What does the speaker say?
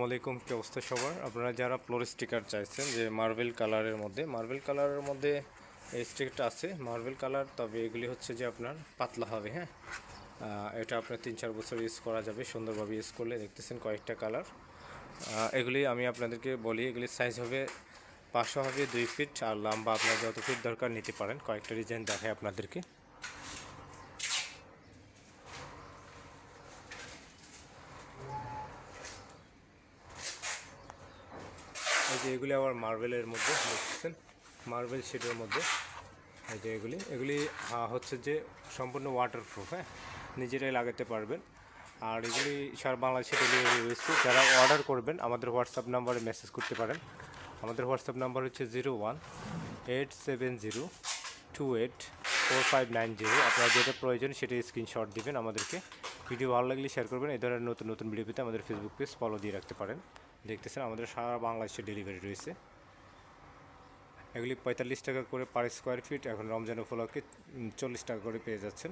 আসসালামু আলাইকুম কি অবস্থা সবার? আপনারা যারা ফ্লোর স্টিকার চাইছেন যে মার্বেল কালারের মধ্যে মার্বেল কালারের মধ্যে এই স্টিকটা আছে মার্বেল কালার তবে এগুলি হচ্ছে যে আপনার পাতলা হবে হ্যাঁ? এটা আপনার তিন চার বছর ইউজ করা যাবে, সুন্দরভাবে ইউজ করলে দেখতেছেন কয়েকটা কালার এগুলি আমি আপনাদেরকে বলি, এগুলি সাইজ হবে পাঁচশো হবে, দুই ফিট আর লম্বা আপনার যত ফিট দরকার নিতে পারেন, কয়েকটা ডিজাইন দেখায় আপনাদেরকে। এই যে এগুলি আবার মার্বেলের মধ্যে, দেখতেছেন? মার্বেল শিটের মধ্যে। এই যে এগুলি এগুলি হচ্ছে যে সম্পূর্ণ ওয়াটারপ্রুফ হ্যাঁ? নিজেরাই লাগাতে পারবেন। আর এগুলি সারা বাংলাদেশে ডেলিভারি রয়েছে যারা অর্ডার করবেন, আমাদের হোয়াটসঅ্যাপ নাম্বারে মেসেজ করতে পারেন। আমাদের হোয়াটসঅ্যাপ নাম্বার হচ্ছে zero one eight seven zero two eight four five nine zero আপনার যেটা প্রয়োজন, সেটা স্ক্রিনশট দিবেন আমাদেরকে। ভিডিও ভালো লাগলে শেয়ার করবেন। এই ধরনের নতুন নতুন ভিডিও পেতে আমাদের ফেসবুক পেজ ফলো দিয়ে রাখতে পারেন। দেখতেছেন, আমাদের সারা বাংলাদেশে ডেলিভারি রয়েছে। এগুলি পঁয়তাল্লিশ টাকা করে পার স্কোয়ার ফিট এখন রমজান উপলক্ষে চল্লিশ টাকা করে পেয়ে যাচ্ছেন।